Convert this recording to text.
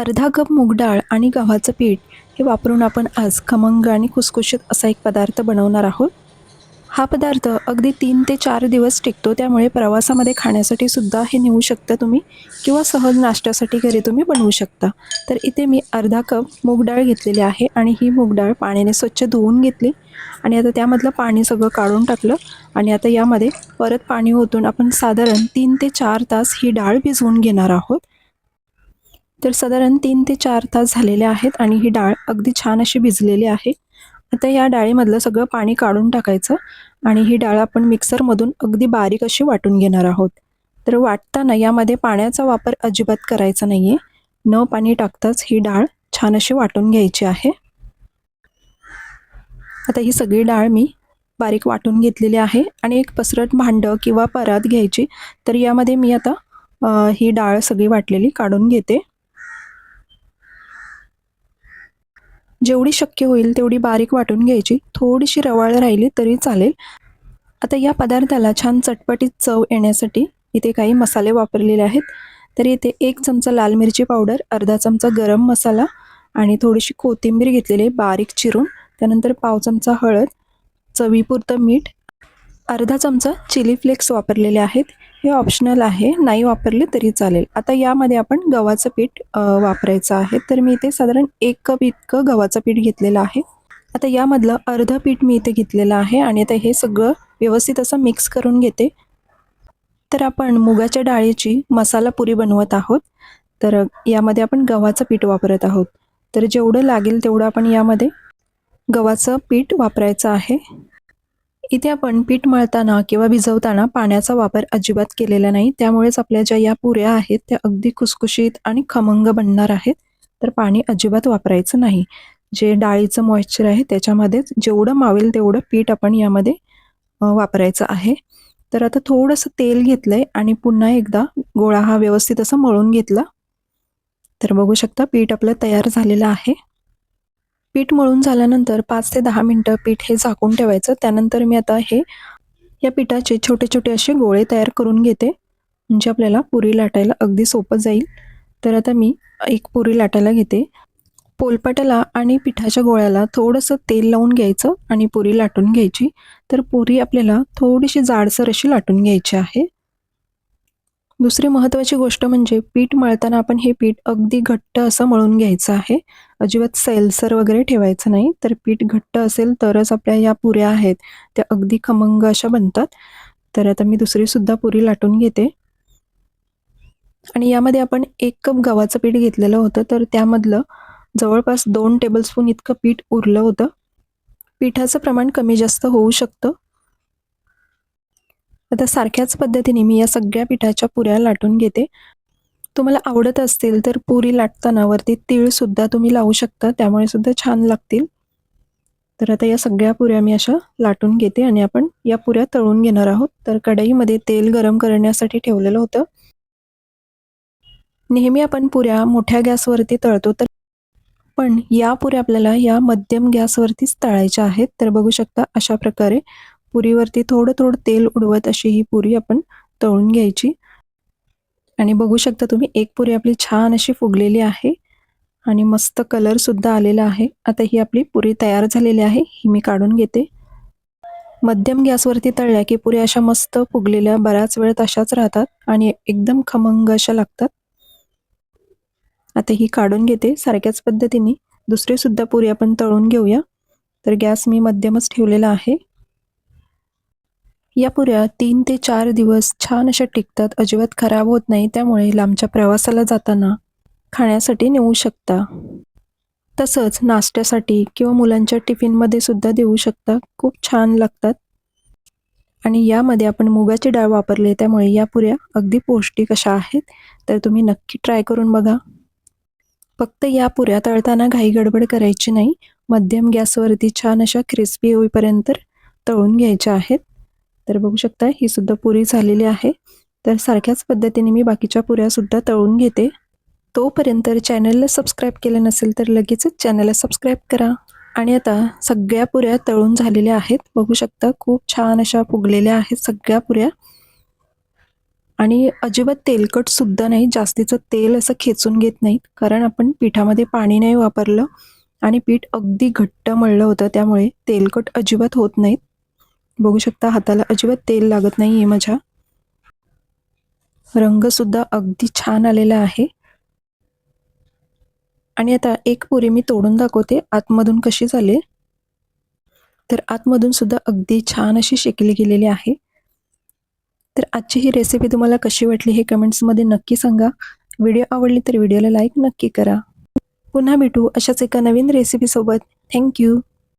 अर्धा कप मूग डाळ आणि गव्हाचं पीठ हे वापरून आपण आज खमंग आणि खुसखुशीत असा एक पदार्थ बनवणार आहोत. हा पदार्थ अगदी तीन ते चार दिवस टिकतो त्यामुळे प्रवासामध्ये खाण्यासाठी सुद्धा हे नेऊ शकता तुम्ही किंवा सहज नाश्त्यासाठी घरी तुम्ही बनवू शकता. तर इथे मी अर्धा कप मूगडाळ घेतलेली आहे आणि ही मूगडाळ पाण्याने स्वच्छ धुवून घेतली आणि आता त्यामधलं पाणी सगळं काढून टाकलं आणि आता यामध्ये परत पाणी ओतून आपण साधारण तीन ते चार तास ही डाळ भिजवून घेणार आहोत. तर साधारण तीन ते चार तास झालेले आहेत आणि ही डाळ अगदी छान अशी भिजलेली आहे. आता या डाळीमधलं सगळं पाणी काढून टाकायचं आणि ही डाळ आपण मिक्सरमधून अगदी बारीक अशी वाटून घेणार आहोत. तर वाटताना यामध्ये पाण्याचा वापर अजिबात करायचा नाही आहे न पाणी टाकताच ही डाळ छान अशी वाटून घ्यायची आहे. आता ही सगळी डाळ मी बारीक वाटून घेतलेली आहे आणि एक पसरट भांडं किंवा परात घ्यायची. तर यामध्ये मी आता ही डाळ सगळी वाटलेली काढून घेते. जेवढी शक्य होईल तेवढी बारीक वाटून घ्यायची. थोडीशी रवाळ राहिली तरी चालेल. आता या पदार्थाला छान चटपटीत चव येण्यासाठी इथे काही मसाले वापरलेले आहेत. तर इथे एक चमचा लाल मिरची पावडर अर्धा चमचा गरम मसाला आणि थोडीशी कोथिंबीर घेतलेली बारीक चिरून. त्यानंतर पाव चमचा हळद चवीपुरतं मीठ अर्धा चमचा चिली फ्लेक्स वापरलेले आहेत. हे ऑप्शनल आहे. नाही वापरले तरी चालेल. आता यामध्ये आपण गव्हाचं पीठ वापरायचं आहे. तर मी इथे साधारण एक कप इतकं गव्हाचं पीठ घेतलेलं आहे. आता यामधलं अर्धं पीठ मी इथे घेतलेलं आहे आणि आता हे सगळं व्यवस्थित असं मिक्स करून घेते. तर आपण मुगाच्या डाळीची मसाला पुरी बनवत आहोत. तर यामध्ये आपण गव्हाचं पीठ वापरत आहोत. तर जेवढं लागेल तेवढं आपण यामध्ये गव्हाचं पीठ वापरायचं आहे. इथे आपण पीठ मळताना किंवा भिजवताना पाण्याचा वापर अजिबात केलेला नाही. त्यामुळेच आपल्या ज्या या पुऱ्या आहेत त्या अगदी खुसखुशीत आणि खमंग बनणार आहेत. तर पाणी अजिबात वापरायचं नाही. जे डाळीचं मॉइश्चर आहे त्याच्यामध्येच जेवढं मावेल तेवढं पीठ आपण यामध्ये वापरायचं आहे. तर आता थोडंसं तेल घेतलं आहे आणि पुन्हा एकदा गोळा हा व्यवस्थित असं मळून घेतला. तर बघू शकता पीठ आपलं तयार झालेलं आहे. पीठ मळून झाल्यानंतर पाच ते दहा मिनटं पीठ हे झाकून ठेवायचं. त्यानंतर मी आता हे या पिठाचे छोटे छोटे असे गोळे तयार करून घेते. म्हणजे आपल्याला पुरी लाटायला अगदी सोपं जाईल. तर आता मी एक पुरी लाटायला घेते. पोलपाटाला आणि पिठाच्या गोळ्याला थोडंसं तेल लावून घ्यायचं आणि पुरी लाटून घ्यायची. तर पुरी आपल्याला थोडीशी जाडसर अशी लाटून घ्यायची आहे. दुसरी महत्त्वाची गोष्ट म्हणजे पीठ मळताना आपण हे पीठ अगदी घट्ट असं मळून घ्यायचं आहे. अजिबात सैलसर वगैरे ठेवायचं नाही. तर पीठ घट्ट असेल तरच आपल्या या पुऱ्या आहेत. त्या अगदी खमंग अशा बनतात. तर आता मी दुसरी सुद्धा पुरी लाटून घेते. आणि यामध्ये आपण एक कप गव्हाचं पीठ घेतलेलं होतं. तर त्यामधलं जवळपास दोन टेबलस्पून इतकं पीठ उरलं होतं. पिठाचं प्रमाण कमी जास्त होऊ शकतं. आता सारख्याच पद्धतीने मी या सगळ्या पिठाच्या पुऱ्या लाटून घेते. तुम्हाला आवडत असतील तर पुरी लाटताना वरती तीळसुद्धा तुम्ही लावू शकता त्यामुळे सुद्धा छान लागतील. तर आता या सगळ्या पुऱ्या मी अशा लाटून घेते आणि आपण या पुऱ्या तळून घेणार आहोत. तर कढईमध्ये तेल गरम करण्यासाठी ठेवलेलं होतं. नेहमी आपण पुऱ्या मोठ्या गॅसवरती तळतो तर पण या पुऱ्या आपल्याला या मध्यम गॅसवरतीच तळायच्या आहेत. तर बघू शकता अशा प्रकारे पुरीवरती थोडं थोडं तेल उडवत अशी ही पुरी आपण तळून घ्यायची. आणि बघू शकता तुम्ही एक पुरी आपली छान अशी फुगलेली आहे आणि मस्त कलर सुद्धा आलेला आहे. आता ही आपली पुरी तयार झालेली आहे ही मी काढून घेते. मध्यम गॅसवरती तळल्या की पुऱ्या अशा मस्त फुगलेल्या बऱ्याच वेळ तशाच राहतात आणि एकदम खमंग अशा लागतात. आता ही काढून घेते सारख्याच पद्धतीने. दुसरी सुद्धा पुरी आपण तळून घेऊया. तर गॅस मी मध्यमच ठेवलेला आहे. या पुऱ्या तीन ते चार दिवस छान अशा टिकतात अजिबात खराब होत नाही त्यामुळे लांबच्या प्रवासाला जाताना खाण्यासाठी नेऊ शकता. तसंच नाश्त्यासाठी किंवा मुलांच्या टिफिनमध्ये सुद्धा देऊ शकता खूप छान लागतात. आणि यामध्ये आपण मुगाची डाळ वापरली त्यामुळे या पुऱ्या अगदी पौष्टिक अशा आहेत तर तुम्ही नक्की ट्राय करून बघा. फक्त या पुऱ्या तळताना घाई गडबड करायची नाही मध्यम गॅसवरती छान अशा क्रिस्पी होईपर्यंत तळून घ्यायच्या आहेत. तर बघू शकता ही सुद्धा पुरी झालेली आहे. तर सारख्याच पद्धतीने मी बाकीच्या पुऱ्या सुद्धा तळून घेते. तोपर्यंत चॅनलला सबस्क्राईब केलं नसेल तर लगेचच चॅनलला सबस्क्राईब करा. आणि आता सगळ्या पुऱ्या तळून झालेल्या आहेत. बघू शकता खूप छान अशा फुगलेल्या आहेत सगळ्या पुऱ्या. आणि अजिबात तेलकटसुद्धा नाही. जास्तीचं तेल असं खेचून घेत नाहीत. कारण आपण पिठामध्ये पाणी नाही वापरलं. आणि पीठ अगदी घट्ट मळलं होतं. त्यामुळे तेलकट अजिबात होत नाहीत. बघू शकता हाताला अजिबात तेल लागत नाही आहे माझ्या रंगसुद्धा अगदी छान आलेला आहे. आणि आता एक पुरी मी तोडून दाखवते आतमधून कशी झाले. तर आतमधून सुद्धा अगदी छान अशी शेकली गेलेली आहे. तर आजची ही रेसिपी तुम्हाला कशी वाटली हे कमेंट्समध्ये नक्की सांगा. व्हिडिओ आवडली तर व्हिडिओला लाईक नक्की करा. पुन्हा भेटू अशाच एका नवीन रेसिपीसोबत थँक्यू